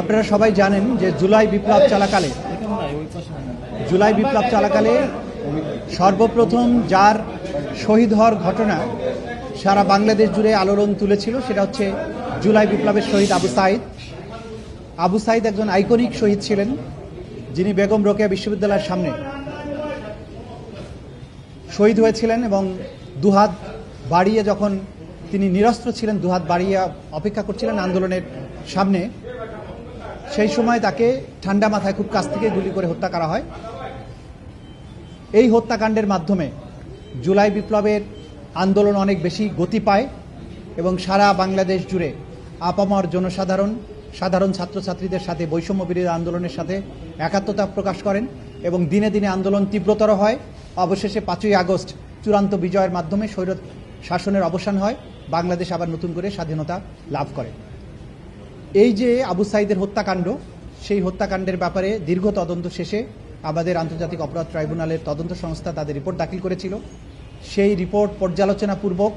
আপনারা সবাই জানেন যে জুলাই বিপ্লব চলাকালে, জুলাই বিপ্লব চলাকালে সর্বপ্রথম যার শহীদ হওয়ার ঘটনা সারা বাংলাদেশ জুড়ে আলোড়ন তুলেছিল সেটা হচ্ছে জুলাই বিপ্লবের শহীদ আবু সাইদ। আবু সাইদ একজন আইকনিক শহীদ ছিলেন, যিনি বেগম রোকেয়া বিশ্ববিদ্যালয়ের সামনে শহীদ হয়েছিলেন এবং দুহাত বাড়িয়ে যখন তিনি নিরস্ত্র ছিলেন, দুহাত বাড়িয়ে অপেক্ষা করছিলেন আন্দোলনের সামনে সেই সময় তাকে ঠান্ডা মাথায় খুব কাছ থেকে গুলি করে হত্যা করা হয়। এই হত্যাকাণ্ডের মাধ্যমে জুলাই বিপ্লবের আন্দোলন অনেক বেশি গতি পায় এবং সারা বাংলাদেশ জুড়ে আপামর জনসাধারণ, সাধারণ ছাত্রছাত্রীদের সাথে বৈষম্য বিরোধী আন্দোলনের সাথে একাত্মতা প্রকাশ করেন এবং দিনে দিনে আন্দোলন তীব্রতর হয়। অবশেষে পাঁচই আগস্ট চূড়ান্ত বিজয়ের মাধ্যমে স্বৈর শাসনের অবসান হয়। বাংলাদেশ আবার নতুন করে স্বাধীনতা লাভ করে। এই যে আবু সাইদের হত্যাকাণ্ড, সেই হত্যাকাণ্ডের ব্যাপারে দীর্ঘ তদন্ত শেষে আমাদের আন্তর্জাতিক অপরাধ ট্রাইব্যুনালের তদন্ত সংস্থা তাদের রিপোর্ট দাখিল করেছিল। সেই রিপোর্ট পর্যালোচনাপূর্বক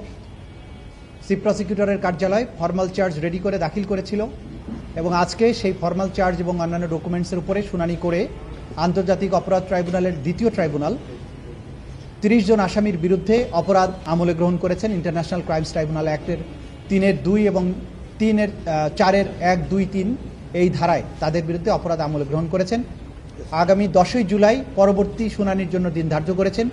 চিফ প্রসিকিউটরের কার্যালয় ফর্মাল চার্জ রেডি করে দাখিল করেছিল এবং আজকে সেই ফর্মাল চার্জ এবং অন্যান্য ডকুমেন্টসের উপরে শুনানি করে আন্তর্জাতিক অপরাধ ট্রাইব্যুনালের দ্বিতীয় ট্রাইব্যুনাল তিরিশ জন আসামির বিরুদ্ধে অপরাধ আমলে গ্রহণ করেছেন ইন্টারন্যাশনাল ক্রাইমস ট্রাইব্যুনাল অ্যাক্টের তিনের দুই এবং তিনের চারের এক, দুই, তিন এই ধারায় তাদের বিরুদ্ধে অপরাধ আমলে গ্রহণ করেছেন। আগামী দশই জুলাই পরবর্তী শুনানির জন্য দিন ধার্য করেছেন।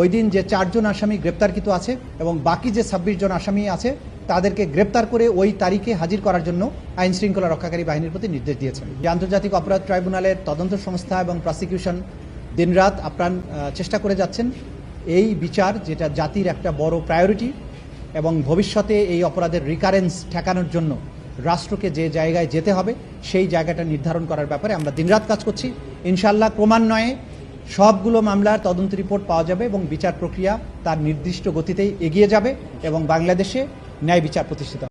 ওই দিন যে চারজন আসামি গ্রেপ্তারকৃত আছে এবং বাকি যে ছাব্বিশ জন আসামি আছে, তাদেরকে গ্রেপ্তার করে ওই তারিখে হাজির করার জন্য আইন শৃঙ্খলা রক্ষাকারী বাহিনীর প্রতি নির্দেশ দিয়েছেন। যে আন্তর্জাতিক অপরাধ ট্রাইব্যুনালের তদন্ত সংস্থা এবং প্রসিকিউশন দিনরাত আপ্রাণ চেষ্টা করে যাচ্ছেন। এই বিচার যেটা জাতির একটা বড় প্রায়োরিটি এবং ভবিষ্যতে এই অপরাধের রিকারেন্স ঠেকানোর জন্য রাষ্ট্রকে যে জায়গায় যেতে হবে, সেই জায়গাটা নির্ধারণ করার ব্যাপারে আমরা দিনরাত কাজ করছি ইনশাল্লাহ ক্রমান্বয়ে সবগুলো মামলার তদন্ত রিপোর্ট পাওয়া যাবে এবং বিচার প্রক্রিয়া তার নির্দিষ্ট গতিতেই এগিয়ে যাবে এবং বাংলাদেশে ন্যায় বিচার প্রতিষ্ঠিত।